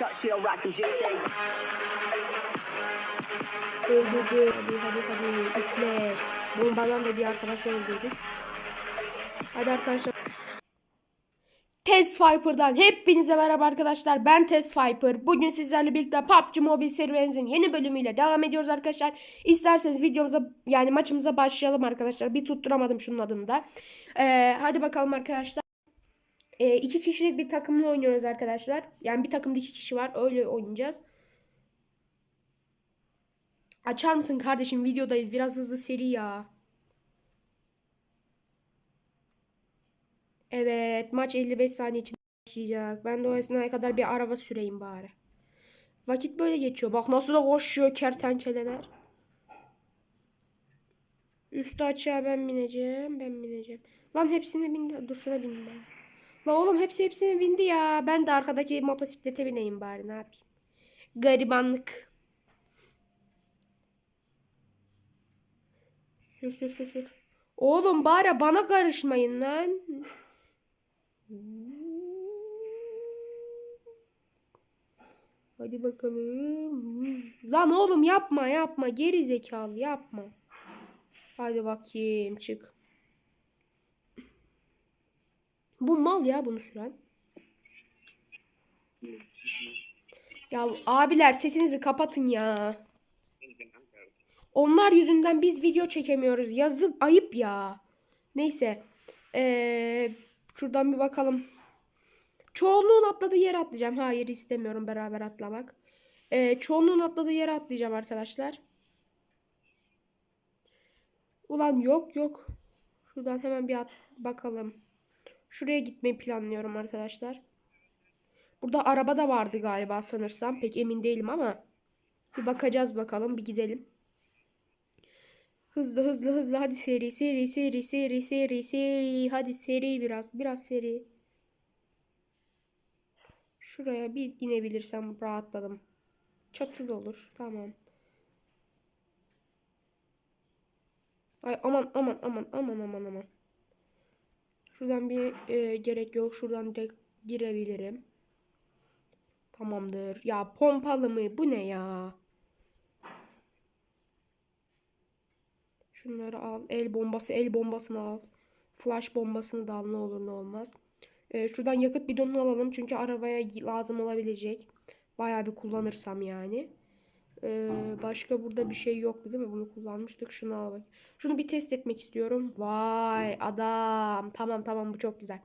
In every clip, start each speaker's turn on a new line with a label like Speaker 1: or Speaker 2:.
Speaker 1: shut, she'll rock them J-Stays.
Speaker 2: Öldürdü. Hadi hadi hadi. Üfle. Bombadan da. Test Viper'dan hepinize merhaba arkadaşlar. Ben Test Viper. Bugün sizlerle birlikte PUBG Mobile serüvenimizin yeni bölümüyle devam ediyoruz arkadaşlar. İsterseniz videomuza yani maçımıza başlayalım arkadaşlar. Bir tutturamadım şunun adını da. Ee, hadi bakalım arkadaşlar. Ee, iki kişilik bir takımla oynuyoruz arkadaşlar. Yani bir takımda iki kişi var. Öyle oynayacağız. Açar mısın kardeşim? Videodayız. Biraz hızlı seri ya. Evet. Maç 55 saniye için başlayacak. Ben de o esnaya kadar bir araba süreyim bari. Vakit böyle geçiyor. Bak nasıl da koşuyor kertenkeleler. Üstü açığa ben bineceğim. Ben bineceğim. Lan hepsini bindi. Dur şuna bindim. La oğlum hepsi hepsini bindi ya. Ben de arkadaki motosiklete bineyim bari. Ne yapayım? Garibanlık. Sür sür sür sür. Oğlum bari bana karışmayın lan. Hadi bakalım. Lan oğlum yapma yapma. Geri zekalı yapma. Hadi bakayım çık. Bu mal ya bunu süren. Ya abiler sesinizi kapatın ya. Onlar yüzünden biz video çekemiyoruz. Yazıp ayıp ya. Neyse. Ee, şuradan bir bakalım. Çoğunluğun atladığı yere atlayacağım. Hayır istemiyorum beraber atlamak. Ee, çoğunluğun atladığı yere atlayacağım arkadaşlar. Ulan yok yok. Şuradan hemen bir at bakalım. Şuraya gitmeyi planlıyorum arkadaşlar. Burada araba da vardı galiba sanırsam. Pek emin değilim ama. Bir bakacağız bakalım. Bir gidelim. Hızlı hızlı hızlı hadi seri seri seri seri seri seri hadi seri biraz biraz seri. Şuraya bir inebilirsem rahatladım. Çatıda olur tamam. Ay aman aman aman aman aman aman. Şuradan bir e, gerek yok. Şuradan direkt girebilirim. Tamamdır. Ya pompalı mı? Bu ne ya? Şunları al. El bombası, el bombasını al. Flash bombasını da al ne olur ne olmaz. Ee, şuradan yakıt bidonunu alalım. Çünkü arabaya lazım olabilecek. Bayağı bir kullanırsam yani. Ee, başka burada bir şey yoktu değil mi? Bunu kullanmıştık. Şunu al bak. Şunu bir test etmek istiyorum. Vay adam. Tamam tamam bu çok güzel.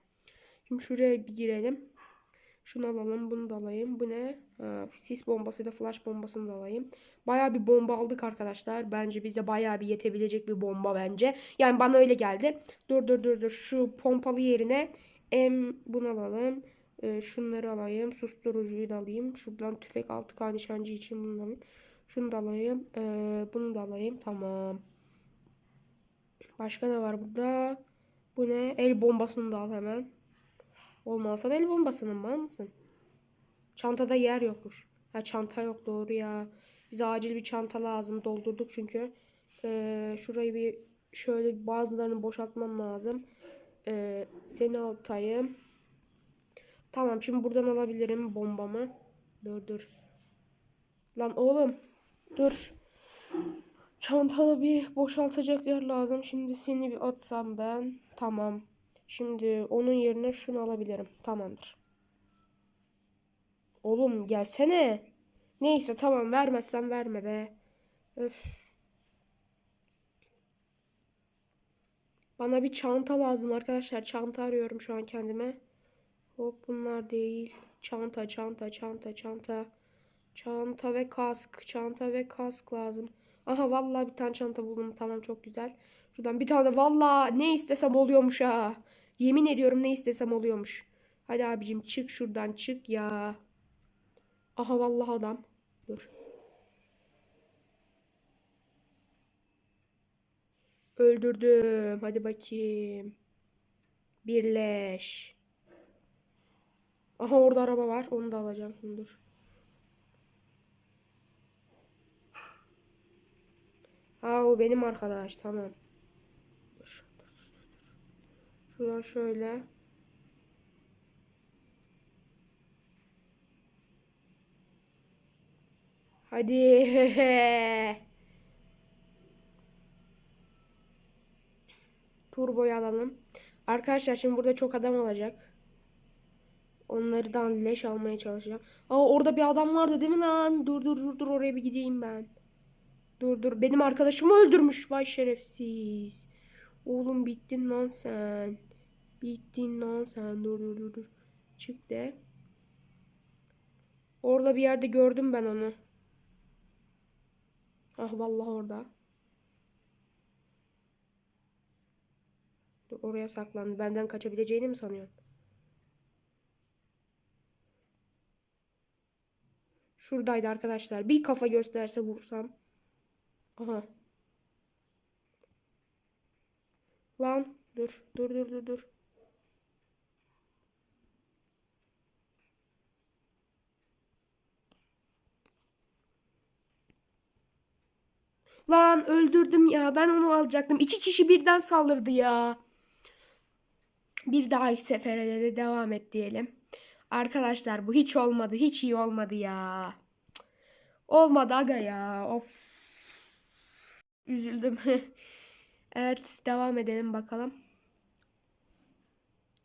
Speaker 2: Şimdi şuraya bir girelim. Şunu alalım. Bunu da alayım. Bu ne? Ha, sis bombası da flash bombasını da alayım. Bayağı bir bomba aldık arkadaşlar. Bence bize bayağı bir yetebilecek bir bomba bence. Yani bana öyle geldi. Dur dur dur dur. Şu pompalı yerine em bunu alalım. Ee, şunları alayım. Susturucuyu da alayım. Şuradan tüfek altı kan için bunu alayım. Şunu da alayım. Ee, bunu da alayım. Tamam. Başka ne var burada? Bu ne? El bombasını da al hemen. Olmazsa da el bombasının var mısın? Çantada yer yokmuş. Ha çanta yok doğru ya. Bize acil bir çanta lazım. Doldurduk çünkü. Ee, şurayı bir şöyle bazılarını boşaltmam lazım. Ee, seni altayım. Tamam şimdi buradan alabilirim bombamı. Dur dur. Lan oğlum. Dur. Çantada bir boşaltacak yer lazım. Şimdi seni bir atsam ben. Tamam. Şimdi onun yerine şunu alabilirim. Tamamdır. Oğlum gelsene. Neyse tamam vermezsen verme be. Öf. Bana bir çanta lazım arkadaşlar. Çanta arıyorum şu an kendime. Hop bunlar değil. Çanta, çanta, çanta, çanta. Çanta ve kask. Çanta ve kask lazım. Aha vallahi bir tane çanta buldum. Tamam çok güzel. Şuradan bir tane vallahi ne istesem oluyormuş ha. Yemin ediyorum ne istesem oluyormuş. Hadi abicim çık şuradan çık ya. Aha vallahi adam. Dur. Öldürdüm. Hadi bakayım. Birleş. Aha orada araba var. Onu da alacağım. Dur. Ha o benim arkadaş. Tamam. Dur, dur, dur, dur. Şuradan şöyle. Hadi. Turboyu alalım. Arkadaşlar şimdi burada çok adam olacak. Onlardan leş almaya çalışacağım. Aa orada bir adam vardı değil mi lan? Dur dur dur dur oraya bir gideyim ben. Dur dur benim arkadaşımı öldürmüş vay şerefsiz. Oğlum bittin lan sen. Bittin lan sen. Dur dur dur dur. Çık de. Orada bir yerde gördüm ben onu. Ah vallahi orada. Dur oraya saklandı. Benden kaçabileceğini mi sanıyorsun? Şuradaydı arkadaşlar. Bir kafa gösterse vursam. Aha. Lan dur dur dur dur dur. Lan öldürdüm ya. Ben onu alacaktım. İki kişi birden saldırdı ya. Bir dahaki sefere de devam et diyelim. Arkadaşlar bu hiç olmadı. Hiç iyi olmadı ya. Olmadı aga ya. Of. Üzüldüm. Evet devam edelim bakalım.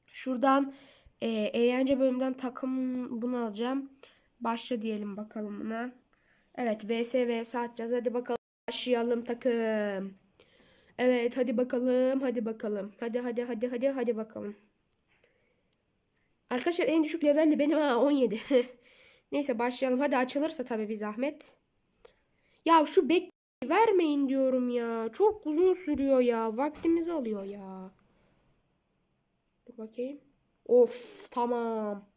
Speaker 2: Şuradan e, eğlence bölümünden takım bunu alacağım. Başla diyelim bakalım buna. Evet vs vs. Hadi bakalım başlayalım takım. Evet hadi bakalım hadi bakalım. Hadi hadi hadi hadi hadi bakalım. Arkadaşlar en düşük levelli benim ha 17. Neyse başlayalım. Hadi açılırsa tabii bir zahmet. Ya şu bek vermeyin diyorum ya. Çok uzun sürüyor ya. Vaktimizi alıyor ya. Dur bakayım. Of tamam.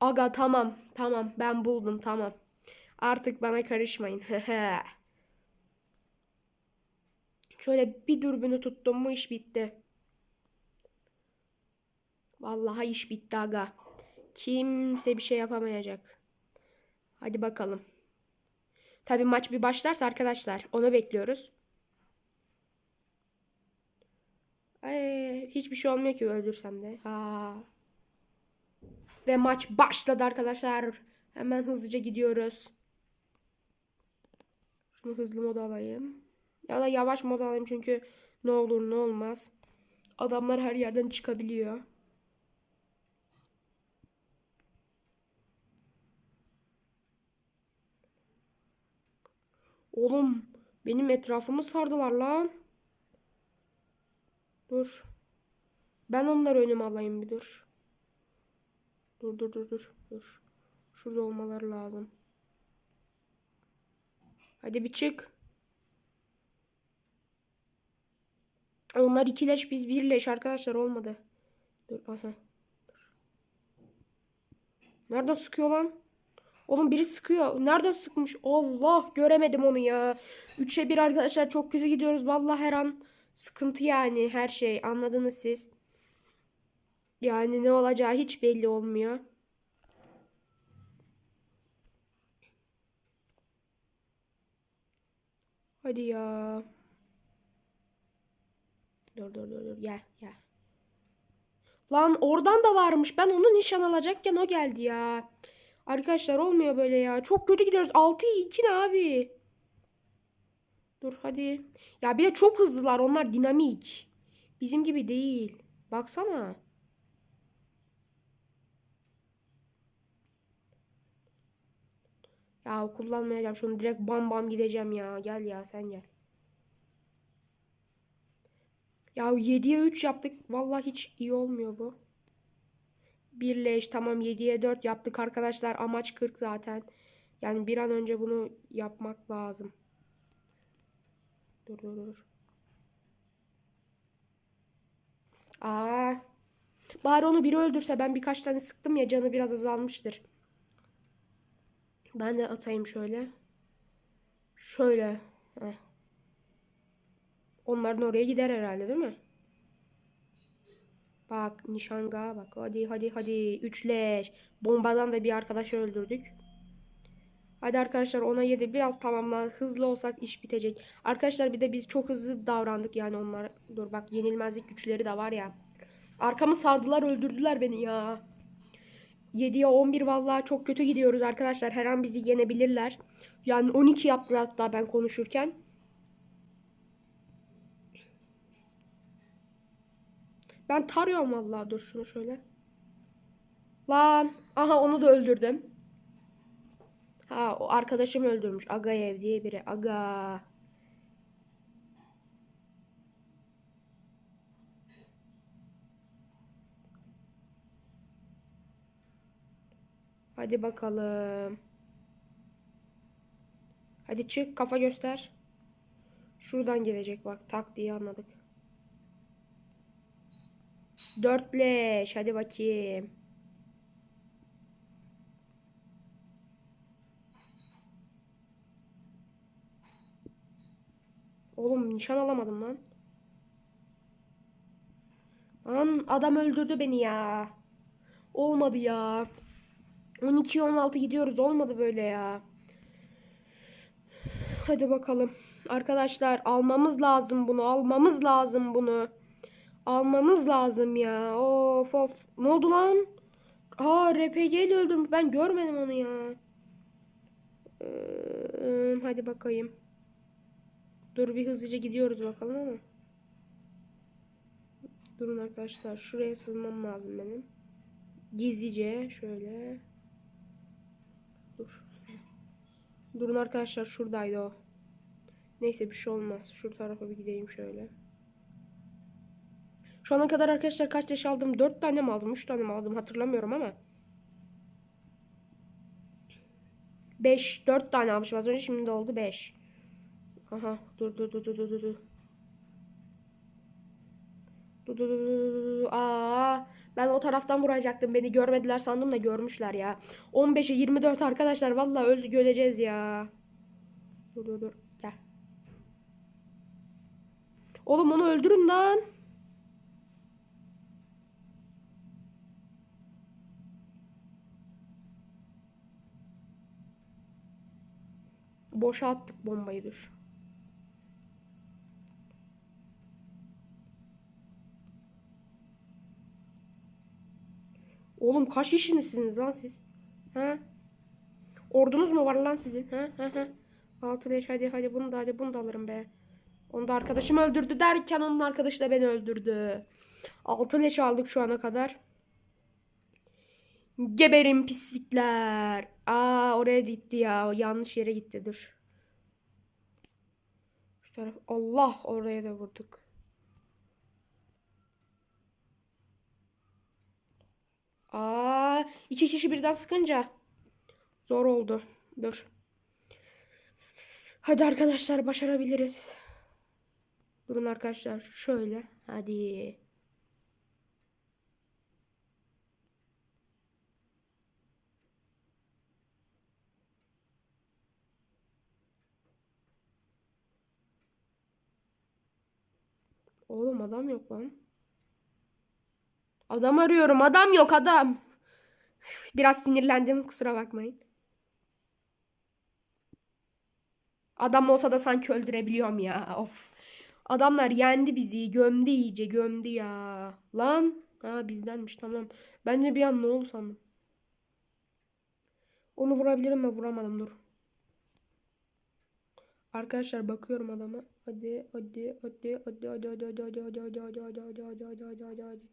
Speaker 2: Aga tamam. Tamam ben buldum tamam. Artık bana karışmayın. Şöyle bir dürbünü tuttum mu iş bitti. Vallahi iş bitti aga. Kimse bir şey yapamayacak. Hadi bakalım. Tabii maç bir başlarsa arkadaşlar onu bekliyoruz. Ee, hiçbir şey olmuyor ki öldürsem de. Ha. Ve maç başladı arkadaşlar. Hemen hızlıca gidiyoruz. Şunu hızlı moda alayım. Ya da yavaş moda alayım çünkü ne olur ne olmaz. Adamlar her yerden çıkabiliyor. Oğlum benim etrafımı sardılar lan. Dur. Ben onları önüme alayım bir dur. Dur dur dur dur dur. Şurada olmaları lazım. Hadi bir çık. Onlar ikileş biz birleş arkadaşlar olmadı. Dur aha. Nereden sıkıyor lan? Oğlum biri sıkıyor. Nereden sıkmış? Allah göremedim onu ya. 3'e 1 arkadaşlar çok kötü gidiyoruz. Vallahi her an sıkıntı yani her şey. Anladınız siz. Yani ne olacağı hiç belli olmuyor. Hadi ya. Dur dur dur dur gel gel. Lan oradan da varmış. Ben onu nişan alacakken o geldi ya. Arkadaşlar olmuyor böyle ya. Çok kötü gidiyoruz. 6'ya 2 ne abi? Dur hadi. Ya bir de çok hızlılar. Onlar dinamik. Bizim gibi değil. Baksana. Ya kullanmayacağım. Şunu direkt bam bam gideceğim ya. Gel ya sen gel. Ya 7'ye 3 yaptık. Vallahi hiç iyi olmuyor bu. Birleş tamam 7'ye 4 yaptık arkadaşlar. Amaç 40 zaten. Yani bir an önce bunu yapmak lazım. Dur dur dur. Aa. Bari onu biri öldürse ben birkaç tane sıktım ya canı biraz azalmıştır. Ben de atayım şöyle. Şöyle. Heh. Onların oraya gider herhalde değil mi? Bak nişanga bak hadi hadi hadi üçleş. Bombadan da bir arkadaş öldürdük. Hadi arkadaşlar ona yedi biraz tamamla hızlı olsak iş bitecek. Arkadaşlar bir de biz çok hızlı davrandık yani onlar. Dur bak yenilmezlik güçleri de var ya. Arkamı sardılar öldürdüler beni ya. 7'ye 11 vallahi çok kötü gidiyoruz arkadaşlar. Her an bizi yenebilirler. Yani 12 yaptılar hatta ben konuşurken. Ben tarıyorum vallahi dur şunu şöyle. Lan aha onu da öldürdüm. Ha o arkadaşım öldürmüş. Agayev diye biri. Aga. Hadi bakalım. Hadi çık kafa göster. Şuradan gelecek bak tak diye anladık. Dörtleş hadi bakayım. Oğlum nişan alamadım lan. Lan adam öldürdü beni ya. Olmadı ya. 12-16 gidiyoruz. Olmadı böyle ya. Hadi bakalım. Arkadaşlar almamız lazım bunu. Almamız lazım bunu. Almamız lazım ya. Of of. Ne oldu lan? Aa RPG ile. Ben görmedim onu ya. Ee, hadi bakayım. Dur bir hızlıca gidiyoruz bakalım ama. Durun arkadaşlar. Şuraya sığınmam lazım benim. Gizlice şöyle. Dur. Durun arkadaşlar şuradaydı o. Neyse bir şey olmaz. Şu tarafa bir gideyim şöyle. Şu ana kadar arkadaşlar kaç yaş aldım? 4 tane mi aldım? 3 tane mi aldım? Hatırlamıyorum ama. 5, 4 tane almışım az önce. Şimdi oldu 5. Aha dur dur dur dur dur. Dur dur dur dur dur. Aa, ben o taraftan vuracaktım. Beni görmediler sandım da görmüşler ya. 15'e 24 arkadaşlar. Vallahi öldü öleceğiz ya. Dur dur dur. Gel. Oğlum onu öldürün lan. Boşa attık bombayı dur. Oğlum kaç kişisiniz lan siz? Ha? Ordunuz mu var lan sizin? Ha? Ha ha. Altı leş hadi hadi bunu da hadi bunu da alırım be. Onu da arkadaşım öldürdü derken onun arkadaşı da beni öldürdü. Altı leş aldık şu ana kadar. Geberin pislikler. Aa oraya gitti ya. Yanlış yere gitti dur. Şu taraf. Allah oraya da vurduk. Aa iki kişi birden sıkınca zor oldu. Dur. Hadi arkadaşlar başarabiliriz. Durun arkadaşlar şöyle. Hadi. Oğlum adam yok lan. Adam arıyorum. Adam yok adam. Biraz sinirlendim. Kusura bakmayın. Adam olsa da sanki öldürebiliyorum ya. Of. Adamlar yendi bizi. Gömdü iyice. Gömdü ya. Lan. Ha bizdenmiş tamam. Ben de bir an ne oldu sandım. Onu vurabilirim mi? Vuramadım dur. Arkadaşlar bakıyorum adama. Hadi hadi hadi hadi hadi hadi hadi hadi hadi hadi hadi hadi hadi hadi hadi hadi hadi hadi.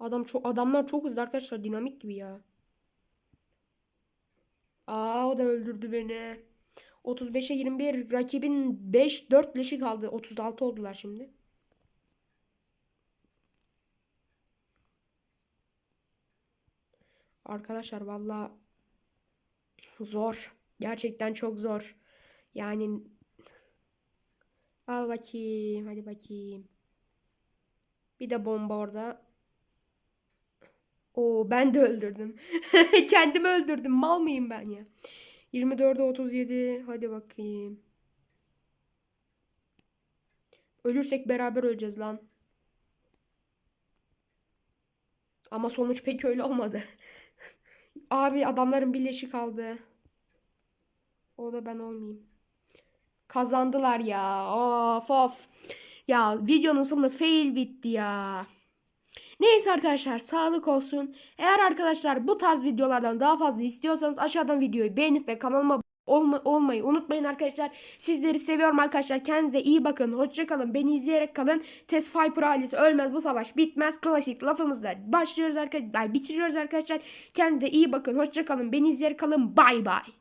Speaker 2: Adam çok adamlar çok hızlı arkadaşlar dinamik gibi ya. Aa o da öldürdü beni. 35'e 21 rakibin 5 4 leşi kaldı. 36 oldular şimdi. Arkadaşlar valla zor. Gerçekten çok zor. Yani al bakayım. Hadi bakayım. Bir de bomba orada. Oo ben de öldürdüm. Kendimi öldürdüm. Mal mıyım ben ya? 24'e 37. Hadi bakayım. Ölürsek beraber öleceğiz lan. Ama sonuç pek öyle olmadı. Abi adamların birleşi kaldı. O da ben olmayayım. Kazandılar ya. Of of. Ya videonun sonu fail bitti ya. Neyse arkadaşlar sağlık olsun. Eğer arkadaşlar bu tarz videolardan daha fazla istiyorsanız aşağıdan videoyu beğenip ve kanalıma olma, olmayı unutmayın arkadaşlar. Sizleri seviyorum arkadaşlar. Kendinize iyi bakın. Hoşça kalın. Beni izleyerek kalın. Test Viper ailesi ölmez bu savaş bitmez. Klasik lafımızla başlıyoruz arkadaşlar. Bitiriyoruz arkadaşlar. Kendinize iyi bakın. Hoşça kalın. Beni izleyerek kalın. Bay bay.